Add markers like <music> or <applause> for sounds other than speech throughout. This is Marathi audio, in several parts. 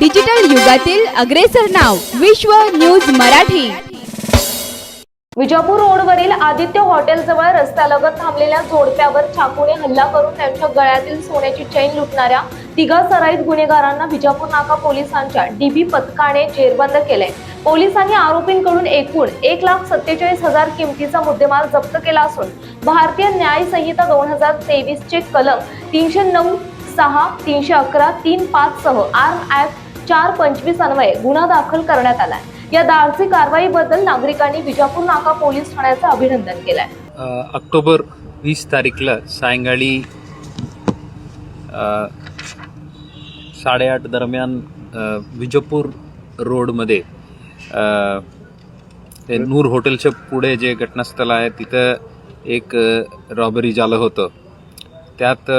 डिजिटल युगातील अग्रेसर नाव विश्व न्यूज मराठी. विजापूर रोडवरील आदित्य हॉटेलजवळ रस्त्यालगत थांबलेल्या जोडप्यावर चाकूने हल्ला करून त्यांच्या गळ्यातील सोन्याची चैन लुटणाऱ्या तिघा सराईत गुन्हेगारांना विजापूर नाका पोलिसांच्या डीबी पथकाने जेरबंद केलंय पोलिसांनी आरोपींकडून एकूण एक लाख सत्तेचाळीस हजार किमतीचा मुद्देमाल जप्त केला असून भारतीय न्याय संहिता दोन हजार तेवीस चे कलम तीनशे नऊ सहा तीनशे अकरा तीन पाच सह आर्म ऍक्ट चार पंचवीस अन्वये गुन्हा दाखल करण्यात आलाय. या धाडसी कारवाईबद्दल नागरिकांनी विजापूर नाका पोलीस ठाण्याचं अभिनंदन केलंय. ऑक्टोबर वीस तारीखला सायंकाळी साडेआठ दरम्यान विजापूर रोडमध्ये नूर हॉटेलच्या पुढे जे घटनास्थळ आहे तिथं एक रॉबरी झालं होतं. त्यात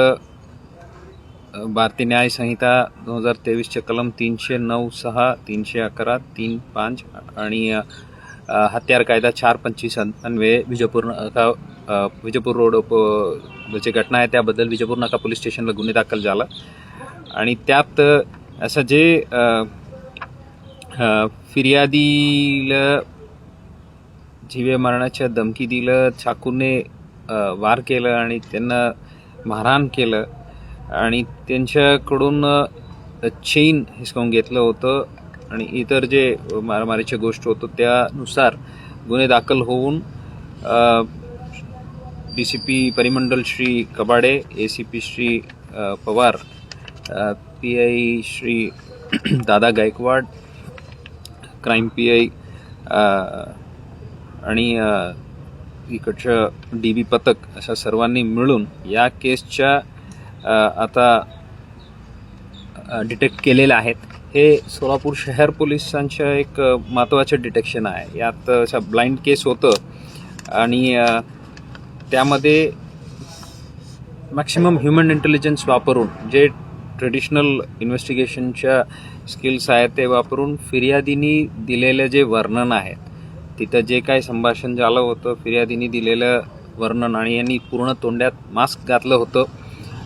भारतीय न्याय संहिता दोन हजार तेवीसचे कलम तीनशे नऊ सहा तीनशे अकरा तीन पाच आणि हत्यार कायदा चार पंचवीस अन्वये विजयपूर नाका विजयपूर रोड जे घटना आहे त्याबद्दल विजयपूर नाका पोलीस स्टेशनला गुन्हे दाखल झाला. आणि त्यात असं जे फिर्यादीला जीवे मारण्याच्या धमकी दिलं चाकूने वार केलं आणि त्यांना मारहाण केलं आणि त्यांच्याकडून चेन हिसकावून घेतलं होतं. आणि इतर जे मारामारीच्या गोष्ट होतं त्यानुसार गुन्हे दाखल होऊन डी सी पी परिमंडल Shri Kabade A C P Shri Pawar P I Shri <clears throat> Dada Gaikwad crime P I आणि इकडचं डी बी पथक अशा सर्वांनी मिळून या केसच्या आता डिटेक्ट केलेल्या आहेत. हे सोलापूर शहर पोलिसांच्या एक महत्त्वाचं डिटेक्शन आहे. यात अशा ब्लाइंड केस होतं आणि त्यामध्ये मॅक्सिमम ह्युमन इंटेलिजन्स वापरून जे ट्रेडिशनल इन्व्हेस्टिगेशनच्या स्किल्स आहेत ते वापरून फिर्यादीनी दिलेलं जे वर्णन आहे तिथं जे काय संभाषण झालं होतं फिर्यादीनी दिलेलं वर्णन आणि यांनी पूर्ण तोंड्यात मास्क घातलं होतं.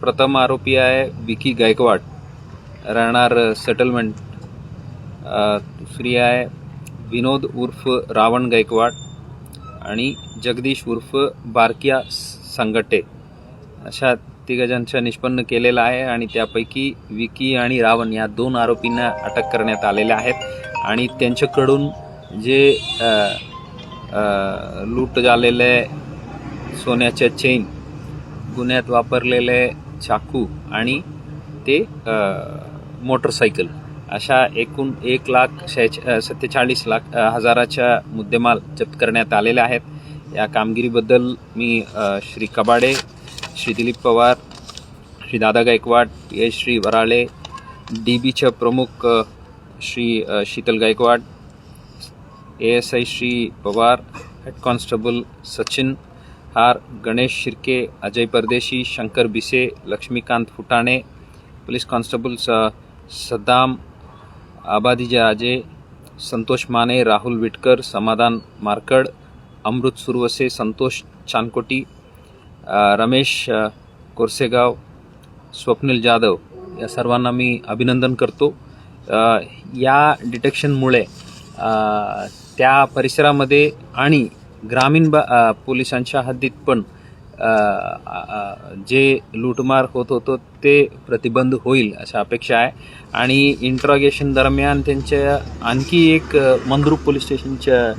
प्रथम आरोपी आहे विकी गायकवाड. राहणार सेटलमेंट दुसरी आहे विनोद उर्फ रावण गायकवाड आणि जगदीश उर्फ बारकिया सांगटे. अशा तिघजणांच्या निष्पन्न केलेला आहे आणि त्यापैकी विकी आणि रावण या दोन आरोपींना अटक करण्यात आलेल्या आहेत आणि त्यांच्याकडून जे लूट झालेले सोन्याच्या चेन गुन्ह्यात वापरलेले चाकू आणि ते मोटरसायकल अशा एकूण एक लाख शेच सत्तेचाळीस लाख हजाराच्या मुद्देमाल जप्त करण्यात आलेले आहेत. या कामगिरीबद्दल मी श्री कबाडे श्री दिलीप पवार श्री दादा गायकवाड पी श्री वराळे डी बीच्या प्रमुख Shri Sheetal Gaikwad A S I Shri Pawar head constable Sachin हार गणेश शिर्के अजय परदेशी शंकर बिसे लक्ष्मीकांत फुटाणे पोलीस कॉन्स्टेबल स सद्दाम आबादीजा अजय संतोष माने राहुल विटकर समाधान मारकड अमृत सुरवसे संतोष चानकोटी रमेश कोरसेगाव स्वप्नील जाधव या सर्वांना मी अभिनंदन करतो. या डिटेक्शनमुळे त्या परिसरामध्ये आणि ग्रामीण बा पोलिसांच्या हद्दीत पण जे लूटमार होत होतं ते प्रतिबंध होईल अशा अपेक्षा आहे. आणि इंट्रॉगेशन दरम्यान त्यांच्या आणखी एक मंद्रुप पोलीस स्टेशनच्या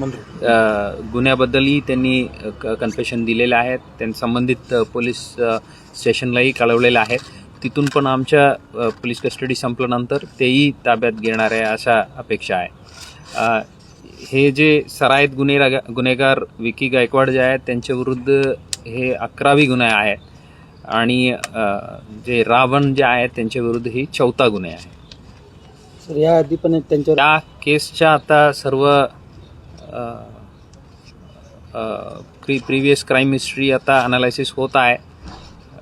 गुन्ह्याबद्दलही त्यांनी कन्फेशन दिलेले आहेत. त्यांनी संबंधित पोलीस स्टेशनलाही कळवलेलं आहे तिथून पण आमच्या पोलीस कस्टडी संपल्यानंतर तेही ताब्यात घेणार आहे अशा अपेक्षा आहे. हे जे सराईत गुन्हे गुन्हेगार विकी गायकवाड जे आहेत त्यांच्याविरुद्ध हे अकरावी गुन्हे आहेत. आणि जे रावण जे आहेत त्यांच्याविरुद्ध ही चौथा गुन्हे आहे. सर या आधी पण त्यांच्यावर त्या केसच्या आता सर्व प्री प्रिव्हियस क्राईम हिस्ट्री आता अनालायसिस होत आहे.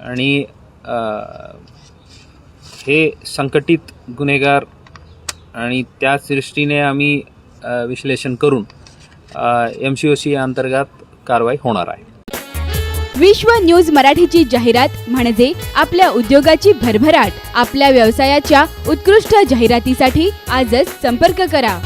आणि हे संकटित गुन्हेगार आणि त्याच दृष्टीने आम्ही विश्लेषण करून एम सी ओ सी अंतर्गत कारवाई होणार आहे. विश्व न्यूज मराठीची जाहिरात म्हणजे आपल्या उद्योगाची भरभराट. आपल्या व्यवसायाच्या उत्कृष्ट जाहिरातीसाठी आजच संपर्क करा.